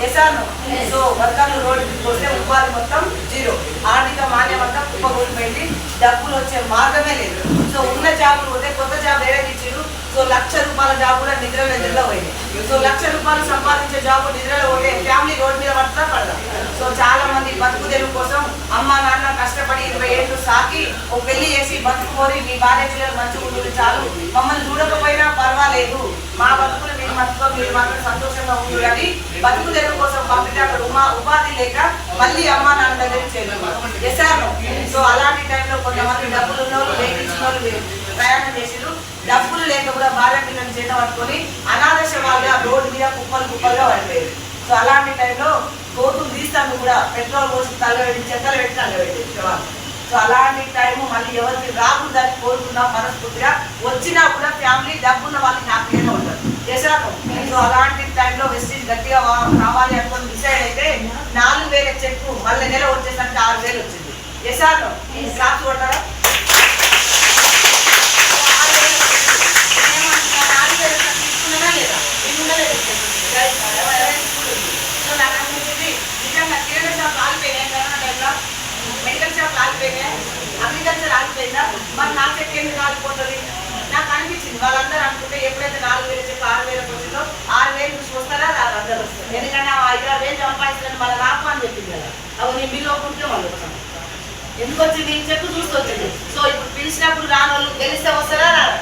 వేశాను సో వర్గాలు రోడ్డు మీదకి. వస్తే ఉపాధి మొత్తం జీరో. ఆర్థిక మాన్యం అంతా కుప్పకూలిపోయింది డబ్బులు వచ్చే మార్గమే లేదు. సో ఉన్న జాబులు పోతే కొత్త జాబ్ ఏదైతే ఇచ్చారు సో లక్ష రూపాయల జాబ్ కూడా నిద్రలో నిద్రలో పోయింది. సో లక్ష రూపాయలు సంపాదించే జాబ్ నిద్రలో పోతే ఫ్యామిలీ రోడ్డు మీద పడతా పడదా. సో చాలా మంది బతుకు తెరువు కోసం అమ్మ నాన్న కష్టపడి ఇరవై ఏళ్ళు సాకి ఒక పెళ్ళి చేసి బతుకు కోరి మీ భార్య పిల్లలు మంచిగా ఉంటుంది చాలు. మమ్మల్ని చూడకపోయినా పర్వాలేదు. మా బతుకులు మీరు మీరు మాత్రం సంతోషంగా ఉంటుంది కానీ బతుకు తెరువు కోసం పంపితే అక్కడ ఉమా ఉపాధి లేక మళ్ళీ అమ్మ నాన్న దగ్గర చేశాను సో అలాంటి టైంలో కొంతమంది డబ్బులు ఉన్నారు వాళ్ళు వాళ్ళు ప్రయాణం చేసారు డబ్బులు లేక కూడా భార్య పిల్లలు చేత పట్టుకొని అనాదశ వాళ్ళ రోడ్డు మీద కుప్పలు కుప్పలుగా పడిపోయారు. సో అలాంటి టైంలో గోతులు తీస్తాను కూడా పెట్రోల్ పోసి తలబెట్టి చెత్తలు పెట్టి తలబెట్టి సో అలాంటి టైం మళ్ళీ ఎవరికి రాకుండా కోరుకున్నా మనస్ఫూర్తిగా వచ్చినా కూడా ఫ్యామిలీ డబ్బున్న వాళ్ళకి హ్యాపీగా ఉంటారు. సో అలాంటి టైంలో వెస్టిజ్ గట్టిగా కావాలి అనుకుని డిసైడ్ అయితే నాలుగు వేల చెక్కు మళ్ళీ నెల వచ్చేసరికి ఆరు వేలు వచ్చింది. చేశాను క్లాప్స్ కొట్టారా మెడికల్ షాప్ ఆగిపోయినాయి అగ్రికల్చర్ ఆగిపోయిందా మరి నా చెక్ ఎందుకు ఆగిపోతుంది నాకు అనిపించింది వాళ్ళందరూ అనుకుంటే ఎప్పుడైతే నాలుగు వేలు చెప్పి ఆరు వేలకు వచ్చిందో ఆరు వేలు చూసి వస్తారా రాదు అందరూ వస్తారు ఎందుకంటే ఆ ఐదు వేలు సంపాదించడానికి మళ్ళీ రాకు అని చెప్పింది కదా అవి నేను బిల్లు ఒప్పుకుంటే వాళ్ళు వస్తాను ఎందుకు వచ్చింది? చెప్పు చూస్తూ వచ్చింది. సో ఇప్పుడు పిలిచినప్పుడు రాని వాళ్ళు తెలిస్తే వస్తారా? రారా?